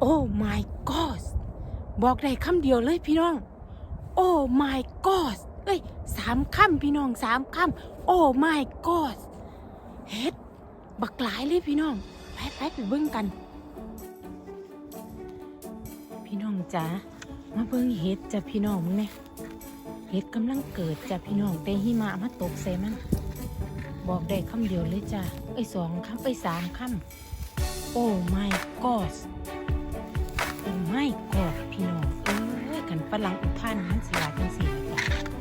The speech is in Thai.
โอ้ my god บอกได้คำเดียวเลยพี่น้อง โอ้ my god เอ้ยสามคำพี่น้องสามคำโอ้ my god เฮ็ด บักหลายเลยพี่น้อง ไปไปไปเบิ่งกัน พี่น้องจ๋ามาเบิ่งเฮ็ดจ้ะพี่น้องมึงเนี่ยเฮ็ดกำลังเกิดจ้ะพี่น้องแต่หิมะมาตกใส่มัน บอกได้คำเดียวเลยจ้ะไอ้สองคำไอ้สามคำโอ้ my god ฝรั่งอีกพันมันสิว่าจันสี่นะจ๊ะ